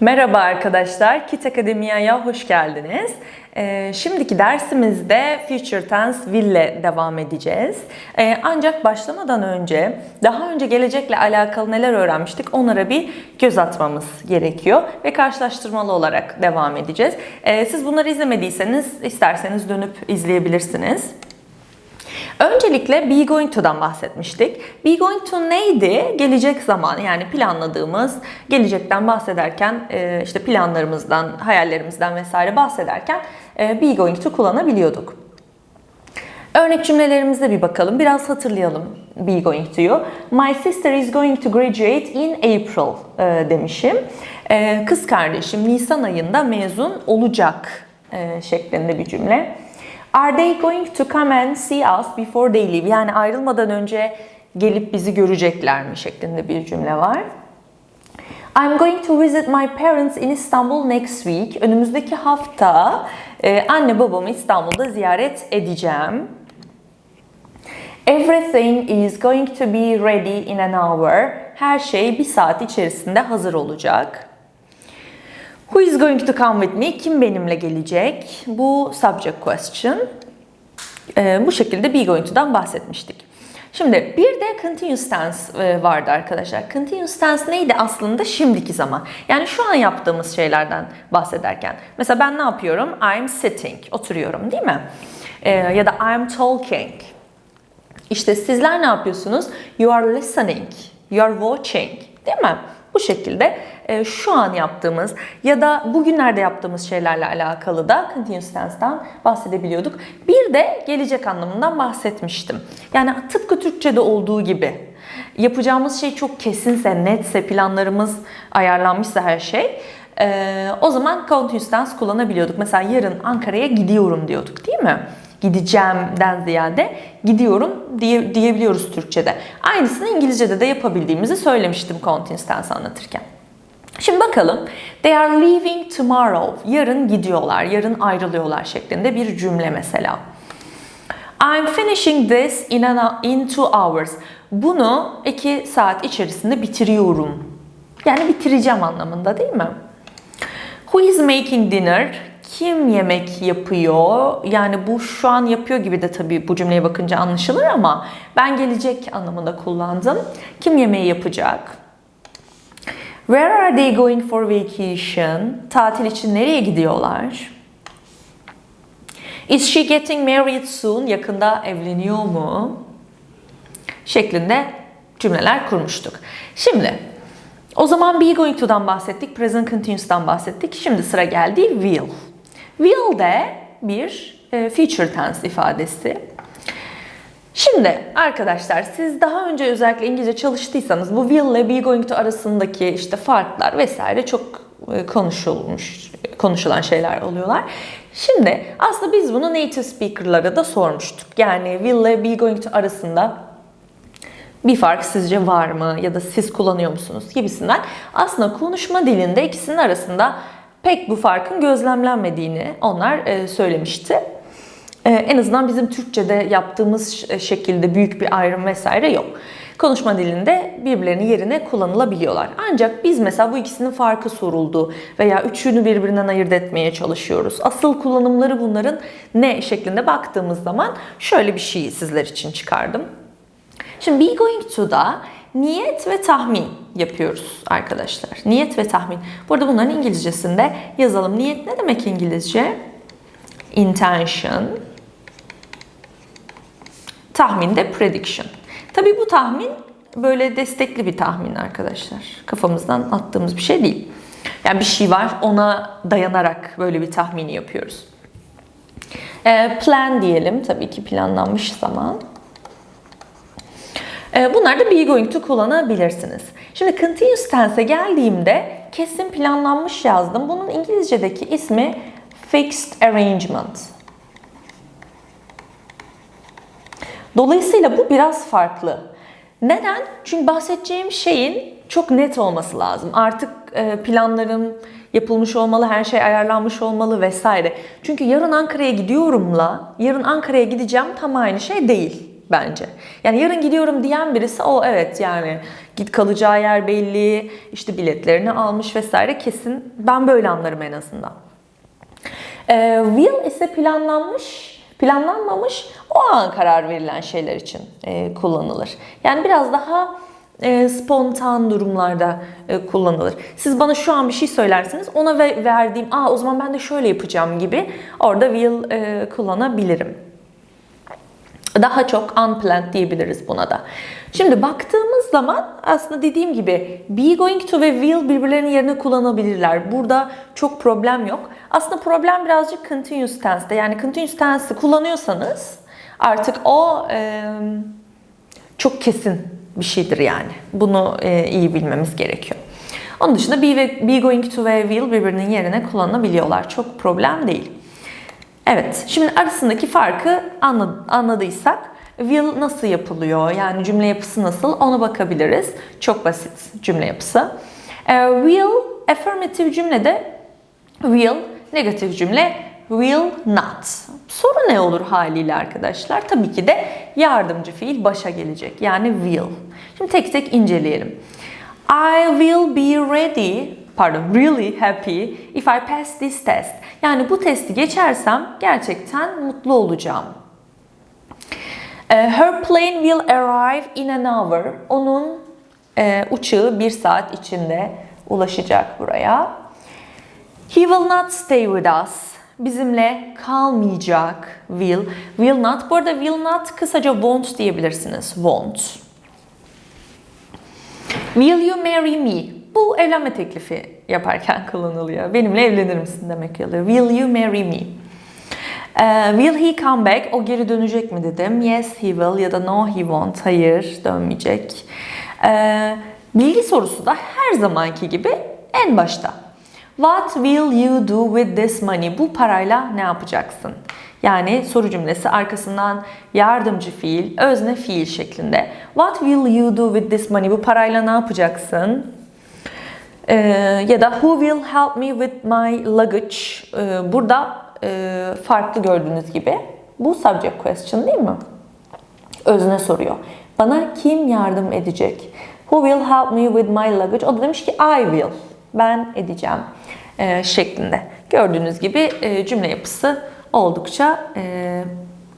Merhaba arkadaşlar, Kit Akademia'ya hoş geldiniz. Ee, şimdiki dersimizde Future Tense will ile devam edeceğiz. Ee, ancak başlamadan önce daha önce gelecekle alakalı neler öğrenmiştik onlara bir göz atmamız gerekiyor ve karşılaştırmalı olarak devam edeceğiz. Ee, siz bunları izlemediyseniz isterseniz dönüp izleyebilirsiniz. Öncelikle be going to'dan bahsetmiştik. Be going to neydi? Gelecek zaman yani planladığımız, gelecekten bahsederken e, işte planlarımızdan, hayallerimizden vesaire bahsederken e, be going to kullanabiliyorduk. Örnek cümlelerimize bir bakalım. Biraz hatırlayalım be going to'yu. My sister is going to graduate in April e, demişim. Kız kardeşim Nisan ayında mezun olacak şeklinde bir cümle. Are they going to come and see us before they leave? Yani ayrılmadan önce gelip bizi görecekler mi şeklinde bir cümle var. I'm going to visit my parents in Istanbul next week. Önümüzdeki hafta e, anne babamı İstanbul'da ziyaret edeceğim. Everything is going to be ready in an hour. Her şey bir saat içerisinde hazır olacak. Who is going to come with me? Kim benimle gelecek? Bu subject question. Ee, bu şekilde be going to'dan bahsetmiştik. Şimdi bir de continuous tense e, vardı arkadaşlar. Continuous tense neydi aslında? Şimdiki zaman. Yani şu an yaptığımız şeylerden bahsederken. Mesela ben ne yapıyorum? I'm sitting. Oturuyorum değil mi? Ee, ya da I'm talking. İşte sizler ne yapıyorsunuz? You are listening. You are watching. Değil mi? Bu şekilde şu an yaptığımız ya da bugünlerde yaptığımız şeylerle alakalı da continuous tense'den bahsedebiliyorduk. Bir de gelecek anlamından bahsetmiştim. Yani tıpkı Türkçe'de olduğu gibi yapacağımız şey çok kesinse, netse, planlarımız ayarlanmışsa her şey e, o zaman continuous tense kullanabiliyorduk. Mesela yarın Ankara'ya gidiyorum diyorduk değil mi? gideceğimden ziyade gidiyorum diye, diyebiliyoruz Türkçe'de. Aynısını İngilizce'de de yapabildiğimizi söylemiştim continuous tense anlatırken. Şimdi bakalım. They are leaving tomorrow. Yarın gidiyorlar, yarın ayrılıyorlar şeklinde bir cümle mesela. I'm finishing this in, an, in two hours. Bunu iki saat içerisinde bitiriyorum. Yani bitireceğim anlamında değil mi? Who is making dinner? Kim yemek yapıyor? Yani bu şu an yapıyor gibi de tabii bu cümleye bakınca anlaşılır ama ben gelecek anlamında kullandım. Kim yemeği yapacak? Where are they going for vacation? Tatil için nereye gidiyorlar? Is she getting married soon? Yakında evleniyor mu? Şeklinde cümleler kurmuştuk. Şimdi o zaman be going to'dan bahsettik, present continuous'tan bahsettik. Şimdi sıra geldi will. Will de bir e, future tense ifadesi. Şimdi arkadaşlar siz daha önce özellikle İngilizce çalıştıysanız bu will ile be going to arasındaki işte farklar vesaire çok e, konuşulmuş konuşulan şeyler oluyorlar. Şimdi aslında biz bunu native speaker'lara da sormuştuk. Yani will ile be going to arasında bir fark sizce var mı ya da siz kullanıyor musunuz gibisinden. Aslında konuşma dilinde ikisinin arasında pek bu farkın gözlemlenmediğini onlar e, söylemişti. E, en azından bizim Türkçe'de yaptığımız şekilde büyük bir ayrım vesaire yok. Konuşma dilinde birbirlerinin yerine kullanılabiliyorlar. Ancak biz mesela bu ikisinin farkı soruldu veya üçünü birbirinden ayırt etmeye çalışıyoruz. Asıl kullanımları bunların ne şeklinde baktığımız zaman şöyle bir şeyi sizler için çıkardım. Şimdi be going to'da niyet ve tahmin yapıyoruz arkadaşlar. Niyet ve tahmin. Burada bunların İngilizcesinde yazalım. Niyet ne demek İngilizce? Intention. Tahmin de prediction. Tabii bu tahmin böyle destekli bir tahmin arkadaşlar. Kafamızdan attığımız bir şey değil. Yani bir şey var ona dayanarak böyle bir tahmini yapıyoruz. Plan diyelim tabii ki planlanmış zaman. Bunlar da be going to kullanabilirsiniz. Şimdi continuous tense'e geldiğimde kesin planlanmış yazdım. Bunun İngilizce'deki ismi fixed arrangement. Dolayısıyla bu biraz farklı. Neden? Çünkü bahsedeceğim şeyin çok net olması lazım. Artık planlarım yapılmış olmalı, her şey ayarlanmış olmalı vesaire. Çünkü yarın Ankara'ya gidiyorumla yarın Ankara'ya gideceğim tam aynı şey değil bence. Yani yarın gidiyorum diyen birisi o evet yani Git kalacağı yer belli, işte biletlerini almış vesaire kesin. Ben böyle anlarım en azından. Ee, will ise planlanmış, planlanmamış o an karar verilen şeyler için e, kullanılır. Yani biraz daha e, spontan durumlarda e, kullanılır. Siz bana şu an bir şey söylerseniz ona ve- verdiğim, aa o zaman ben de şöyle yapacağım gibi orada will e, kullanabilirim. Daha çok unplanned diyebiliriz buna da. Şimdi baktığımız zaman aslında dediğim gibi be going to ve will birbirlerinin yerine kullanabilirler. Burada çok problem yok. Aslında problem birazcık continuous tense'de. Yani continuous tense'i kullanıyorsanız artık o e, çok kesin bir şeydir yani. Bunu e, iyi bilmemiz gerekiyor. Onun dışında be, ve, be going to ve will birbirinin yerine kullanılabiliyorlar. Çok problem değil. Evet, şimdi arasındaki farkı anla- anladıysak will nasıl yapılıyor? Yani cümle yapısı nasıl? Ona bakabiliriz. Çok basit cümle yapısı. Ee, will affirmative cümlede will, negatif cümle will not. Soru ne olur haliyle arkadaşlar? Tabii ki de yardımcı fiil başa gelecek. Yani will. Şimdi tek tek inceleyelim. I will be ready, pardon, really happy if I pass this test. Yani bu testi geçersem gerçekten mutlu olacağım. Eh, Her plane will arrive in an hour. Onun e, uçağı bir saat içinde ulaşacak buraya. He will not stay with us. Bizimle kalmayacak. Will. Will not. Bu arada will not kısaca won't diyebilirsiniz. Won't. Will you marry me? Bu evlenme teklifi yaparken kullanılıyor. Benimle evlenir misin demek oluyor. Will you marry me? Ee, will he come back? O geri dönecek mi dedim. Yes he will ya da no he won't. Hayır dönmeyecek. Ee, bilgi sorusu da her zamanki gibi en başta. What will you do with this money? Bu parayla ne yapacaksın? Yani soru cümlesi arkasından yardımcı fiil, özne fiil şeklinde. What will you do with this money? Bu parayla ne yapacaksın? Ee, ya da who will help me with my luggage? Ee, burada e, farklı gördüğünüz gibi. Bu subject question değil mi? Özne soruyor. Bana kim yardım edecek? Who will help me with my luggage? O da demiş ki I will. Ben edeceğim e, şeklinde. Gördüğünüz gibi e, cümle yapısı oldukça e,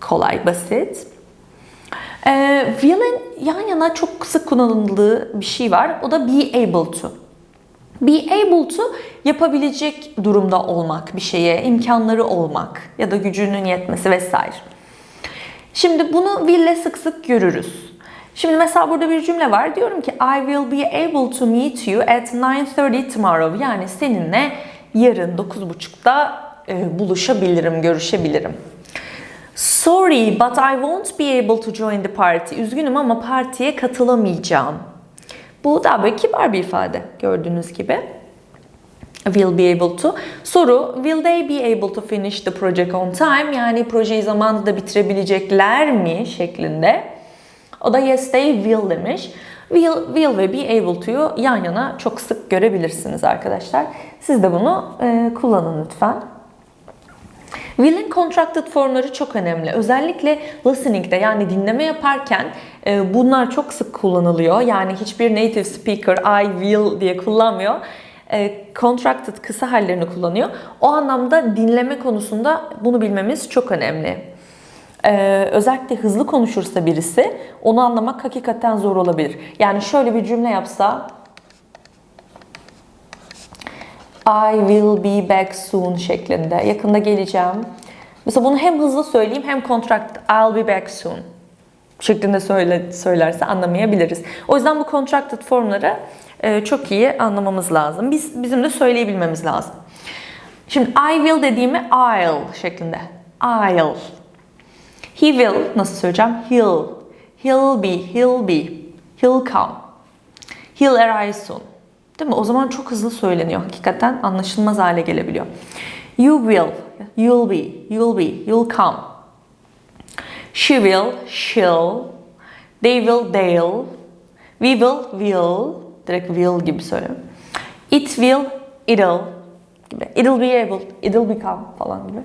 kolay, basit. E, will'in yan yana çok sık kullanıldığı bir şey var. O da be able to. Be able to yapabilecek durumda olmak bir şeye, imkanları olmak ya da gücünün yetmesi vesaire. Şimdi bunu will'le sık sık görürüz. Şimdi mesela burada bir cümle var. Diyorum ki I will be able to meet you at 9.30 tomorrow. Yani seninle yarın 9.30'da e, buluşabilirim, görüşebilirim. Sorry but I won't be able to join the party. Üzgünüm ama partiye katılamayacağım. Bu daha böyle kibar bir ifade gördüğünüz gibi. Will be able to. Soru, will they be able to finish the project on time? Yani projeyi zamanında bitirebilecekler mi şeklinde. O da yes they will demiş. Will, will ve be able to'yu yan yana çok sık görebilirsiniz arkadaşlar. Siz de bunu e, kullanın lütfen. Will'in contracted formları çok önemli. Özellikle listening'de yani dinleme yaparken e, bunlar çok sık kullanılıyor. Yani hiçbir native speaker I will diye kullanmıyor. E, contracted kısa hallerini kullanıyor. O anlamda dinleme konusunda bunu bilmemiz çok önemli. E, özellikle hızlı konuşursa birisi onu anlamak hakikaten zor olabilir. Yani şöyle bir cümle yapsa I will be back soon şeklinde. Yakında geleceğim. Mesela bunu hem hızlı söyleyeyim hem contract I'll be back soon şeklinde söyle, söylerse anlamayabiliriz. O yüzden bu contracted formları e, çok iyi anlamamız lazım. Biz bizim de söyleyebilmemiz lazım. Şimdi I will dediğimi I'll şeklinde. I'll. He will nasıl söyleyeceğim? He'll. He'll be. He'll be. He'll come. He'll arrive soon. Değil mi? O zaman çok hızlı söyleniyor. Hakikaten anlaşılmaz hale gelebiliyor. You will, you'll be, you'll be, you'll come. She will, she'll. They will, they'll. We will, will. Direkt will gibi söylüyorum. It will, it'll. Gibi. It'll be able, it'll become falan gibi.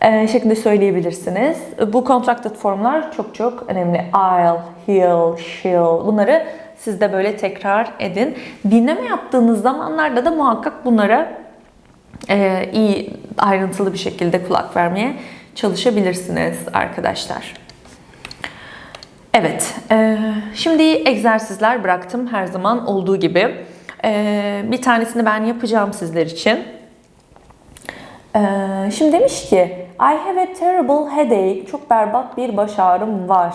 Ee, şeklinde söyleyebilirsiniz. Bu contracted formlar çok çok önemli. I'll, he'll, she'll. Bunları siz de böyle tekrar edin. Dinleme yaptığınız zamanlarda da muhakkak bunlara e, iyi ayrıntılı bir şekilde kulak vermeye çalışabilirsiniz arkadaşlar. Evet, e, şimdi egzersizler bıraktım her zaman olduğu gibi. E, bir tanesini ben yapacağım sizler için. E, şimdi demiş ki, I have a terrible headache. Çok berbat bir baş ağrım var.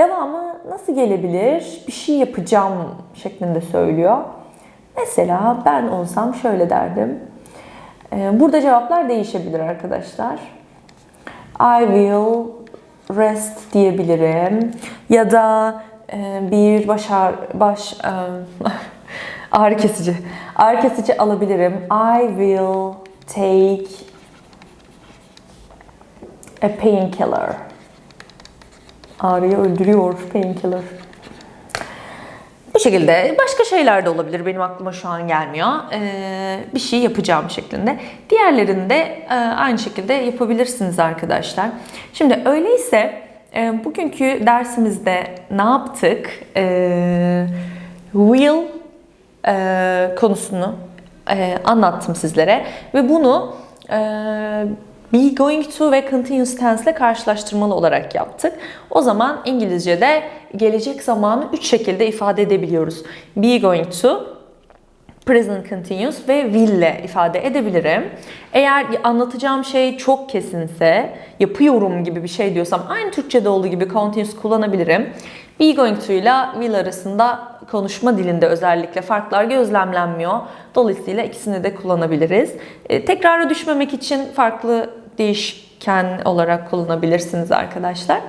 Devamı nasıl gelebilir? Bir şey yapacağım şeklinde söylüyor. Mesela ben olsam şöyle derdim. E, burada cevaplar değişebilir arkadaşlar. I will rest diyebilirim. Ya da e, bir baş ağrı, baş e, ağrı kesici. Ağrı kesici alabilirim. I will take a painkiller. Ağrıyı öldürüyor painkiller. Bu şekilde başka şeyler de olabilir. Benim aklıma şu an gelmiyor. Ee, bir şey yapacağım şeklinde. Diğerlerini de e, aynı şekilde yapabilirsiniz arkadaşlar. Şimdi öyleyse e, bugünkü dersimizde ne yaptık? E, will e, konusunu e, anlattım sizlere ve bunu e, be going to ve continuous tense ile karşılaştırmalı olarak yaptık. O zaman İngilizce'de gelecek zamanı 3 şekilde ifade edebiliyoruz. Be going to, present continuous ve will ile ifade edebilirim. Eğer anlatacağım şey çok kesinse, yapıyorum gibi bir şey diyorsam aynı Türkçe'de olduğu gibi continuous kullanabilirim. Be going to ile will arasında konuşma dilinde özellikle farklar gözlemlenmiyor. Dolayısıyla ikisini de kullanabiliriz. E, tekrara düşmemek için farklı değişken olarak kullanabilirsiniz arkadaşlar.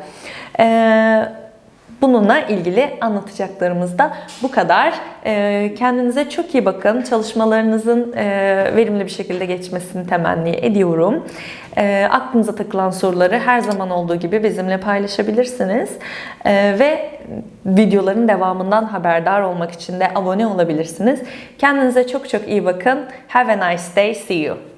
E, Bununla ilgili anlatacaklarımız da bu kadar. Ee, Kendinize çok iyi bakın. Çalışmalarınızın e, verimli bir şekilde geçmesini temenni ediyorum. Ee, Aklınıza takılan soruları her zaman olduğu gibi bizimle paylaşabilirsiniz. Ee, Ve videoların devamından haberdar olmak için de abone olabilirsiniz. Kendinize çok çok iyi bakın. Have a nice day. See you.